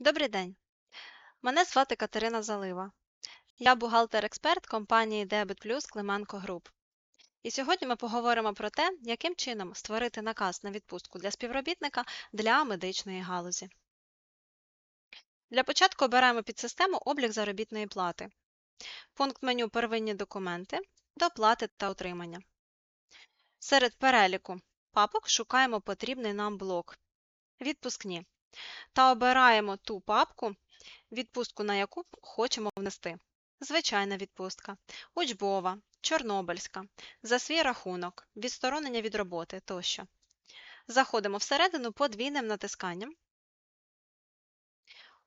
Добрий день. Мене звати Катерина Залива. Я бухгалтер-експерт компанії Debit Plus Клименко Груп. І сьогодні ми поговоримо про те, яким чином створити наказ на відпустку для співробітника для медичної галузі. Для початку обираємо підсистему облік заробітної плати. Пункт меню Первинні документи, доплати та утримання. Серед переліку папок шукаємо потрібний нам блок Відпускні та обираємо ту папку, відпустку на яку хочемо внести. Звичайна відпустка, учбова, чорнобильська, за свій рахунок, відсторонення від роботи тощо. Заходимо всередину подвійним натисканням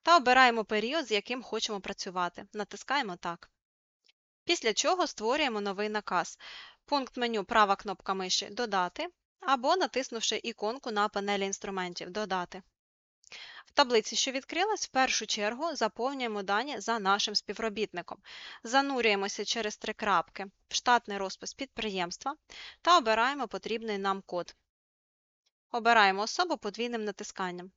та обираємо період, з яким хочемо працювати. Натискаємо так. Після чого створюємо новий наказ. Пункт меню права кнопка миші Додати або натиснувши іконку на панелі інструментів Додати. В таблиці, що відкрилась, в першу чергу заповнюємо дані за нашим співробітником. Занурюємося через три крапки в штатний розпис підприємства та обираємо потрібний нам код. Обираємо особу подвійним натисканням.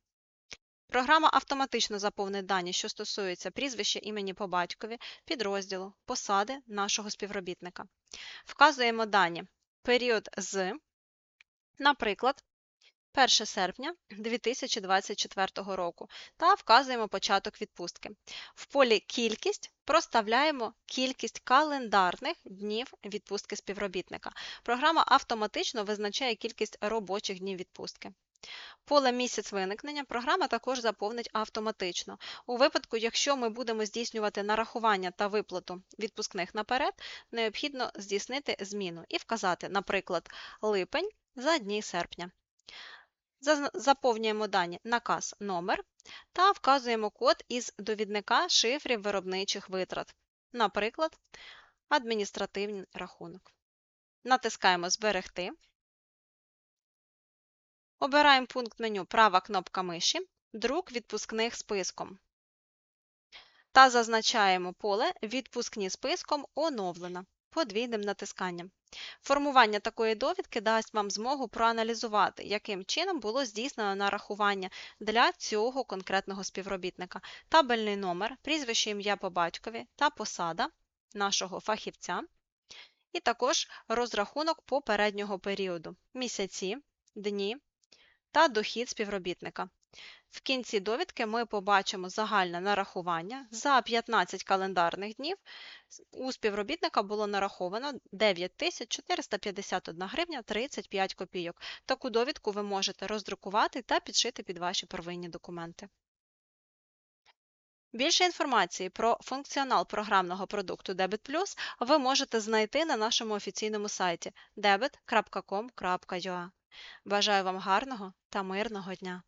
Програма автоматично заповнить дані, що стосуються прізвища імені по батькові, підрозділу, посади нашого співробітника. Вказуємо дані період з, наприклад, 1 серпня 2024 року та вказуємо початок відпустки. В полі Кількість проставляємо кількість календарних днів відпустки співробітника. Програма автоматично визначає кількість робочих днів відпустки. Поле місяць виникнення програма також заповнить автоматично. У випадку, якщо ми будемо здійснювати нарахування та виплату відпускних наперед, необхідно здійснити зміну і вказати, наприклад, липень за дні серпня. Заповнюємо дані наказ номер та вказуємо код із довідника шифрів виробничих витрат, наприклад, адміністративний рахунок. Натискаємо Зберегти. Обираємо пункт меню права кнопка миші Друк відпускних списком та зазначаємо поле Відпускні списком оновлено подвійним натисканням. Формування такої довідки дасть вам змогу проаналізувати, яким чином було здійснено нарахування для цього конкретного співробітника, табельний номер, прізвище ім'я по батькові та посада нашого фахівця, і також розрахунок попереднього періоду, місяці, дні та дохід співробітника. В кінці довідки ми побачимо загальне нарахування. За 15 календарних днів у співробітника було нараховано 9451 гривня 35 копійок. Таку довідку ви можете роздрукувати та підшити під ваші первинні документи. Більше інформації про функціонал програмного продукту Debit Plus ви можете знайти на нашому офіційному сайті debit.com.ua. Бажаю вам гарного та мирного дня!